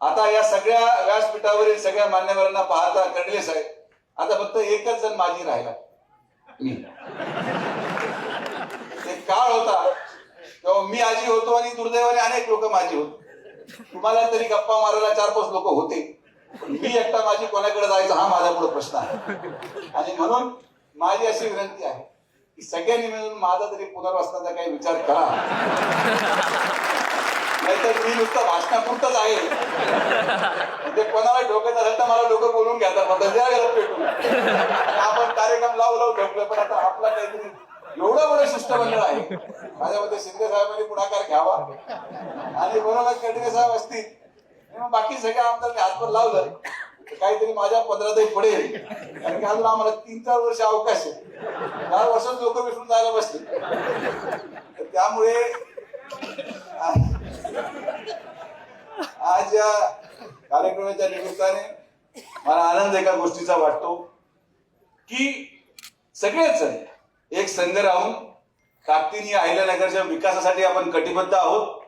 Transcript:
आता या सगळ्या व्यासपीठावरील सगळ्या मान्यवरांना पाहता कडले साहेब. आता फक्त एकच जण माझी राहिला. मी. एक काळ होता. तेव्हा मी आजी होतो आणि दुर्दैवाने अनेक लोक माझी होते. तुम्हाला तरी गप्पा मारायला चार पाच लोक होते. मी एकटा माझी कोणाकडे जायचं हा माझा पुढे प्रश्न आहे. आणि म्हणून माझी अशी विनंती आहे की सगळ्यांनी मिळून माझा तरी पुनर्वसनाचा काही विचार करा. नाहीतर मी नुसतं भाषणापुरतच आहे. ते कोणाला डोक्यात असेल तर मला लोक बोलून घेतात. मग द्या घरात पेटून. आपण कार्यक्रम लावू लावू ठेवलं पण आता आपला काहीतरी एवढं मोठं शिष्टमंडळ आहे. माझ्या मते शिंदे साहेबांनी पुढाकार घ्यावा. आणि बरोबर कडके साहेब असतील. बाकी सगळ्या आमदारांनी हातभर लावलं. काहीतरी माझ्या पदरातही पडेल कारण की अजून आम्हाला तीन चार वर्ष अवकाश आहे. चार वर्षात लोक विसरून जायला बसतील. तर त्यामुळे आज या कार्यक्रमाच्या निमित्ताने मला आनंद एका गोष्टीचा वाटतो की सगळेच जण एक संघ राहून ताकदीने अहिल्यानगरच्या विकासासाठी आपण कटिबद्ध आहोत.